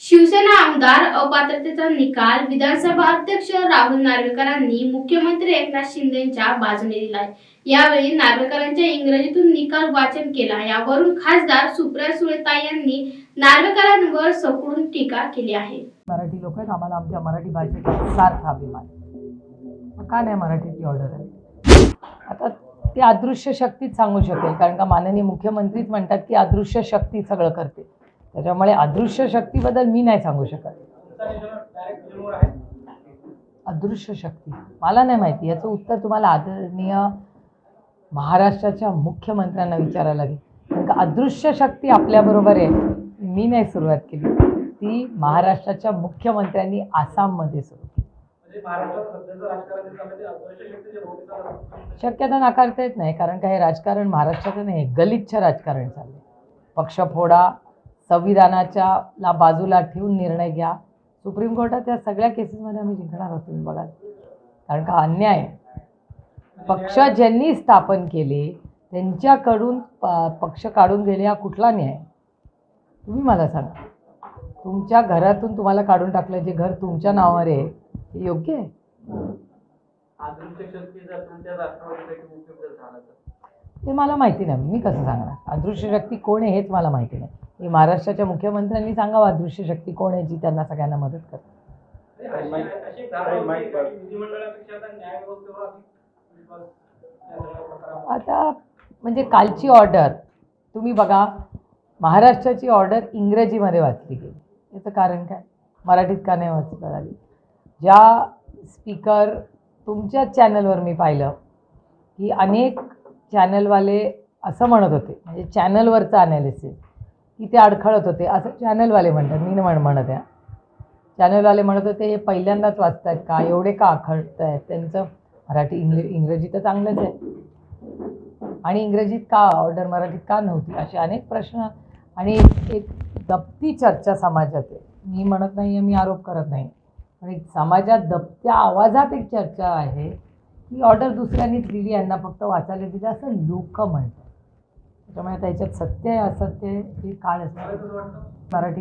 शिवसेना आमदार अपात्रतेचा निकाल विधानसभा अध्यक्ष राहुल नार्वेकरांनी मुख्यमंत्री एकनाथ शिंदेच्या बाजूने दिलाय. यावेळी नार्वेकरांच्या इंग्रजीतून निकाल वाचन केला. यावरून खासदार सुप्रिया सुळेता यांनी नार्वेकरांवर सखोल टीका केली आहे. मराठी लोक आहेत. आम्हाला आमच्या मराठी भाषेचा सार्थ अभिमान का नाही मराठीची ऑर्डर आहे आता ती अदृश्य शक्तीच सांगू शकेल कारण का माननीय मुख्यमंत्रीच म्हणतात की अदृश्य शक्ती सगळं करते. त्याच्यामुळे अदृश्य शक्तीबद्दल मी नाही सांगू शकत. अदृश्य शक्ती. मला नाही माहिती. याचं उत्तर तुम्हाला आदरणीय महाराष्ट्राच्या मुख्यमंत्र्यांना विचारायला लागेल. कारण का अदृश्य शक्ती आपल्याबरोबर आहे. मी नाही सुरुवात केली. ती महाराष्ट्राच्या मुख्यमंत्र्यांनी आसाममध्ये सुरू केली. म्हणजे. शक्यता नाकारता येत नाही. कारण का हे राजकारण महाराष्ट्राचं नाही गलिच्छ राजकारण चाललंय. पक्ष फोडा संविधानाच्या ला बाजूला ठेवून निर्णय घ्या. सुप्रीम कोर्टात या सगळ्या केसेसमध्ये आम्ही जिंकणार आहोत तुम्ही बघा. कारण का अन्याय. पक्ष ज्यांनी स्थापन केले त्यांच्याकडून प- पक्ष काढून गेले हा कुठला न्याय? तुम्ही मला सांगा. तुमच्या घरातून तुम्हाला काढून टाकलं जे घर तुमच्या नावावर आहे ते योग्य आहे? ते मला माहिती नाही. मी कसं सांगणार? अदृश्य शक्ती कोण आहे हेच मला माहिती नाही. हे महाराष्ट्राच्या मुख्यमंत्र्यांनी सांगावं अदृश्य शक्ती कोण आहे जी त्यांना सगळ्यांना मदत करते? की आता म्हणजे कालची ऑर्डर तुम्ही बघा महाराष्ट्राची ऑर्डर इंग्रजीमध्ये वाचली गेली. याचं कारण काय? मराठीत का नाही वाचता आली? ज्या स्पीकर तुमच्या चॅनलवर मी पाहिलं की अनेक चॅनलवाले असं म्हणत होते म्हणजे चॅनलवरचं अनालिसिस की ते अडखळत होते. असं चॅनलवाले म्हणतात मी म्हण म्हणत आहे. चॅनलवाले म्हणत होते हे पहिल्यांदाच वाचतायत का? एवढे का अखळत आहेत त्यांचं मराठी इंग्र इंग्रजी तर चांगलंच आहे. आणि इंग्रजीत का? ऑर्डर मराठीत का नव्हती? असे अनेक प्रश्न आणि एक- दबती चर्चा समाजात आहे. मी म्हणत नाही आहे मी आरोप करत नाही. पण एक समाजात दबत्या आवाजात एक चर्चा आहे की ऑर्डर दुसऱ्यांनीच दिली यांना फक्त वाचायला दिली असं लोक म्हणतात. त्यामुळे त्याच्यात सत्य आहे असत्य आहे काळ असणार मराठी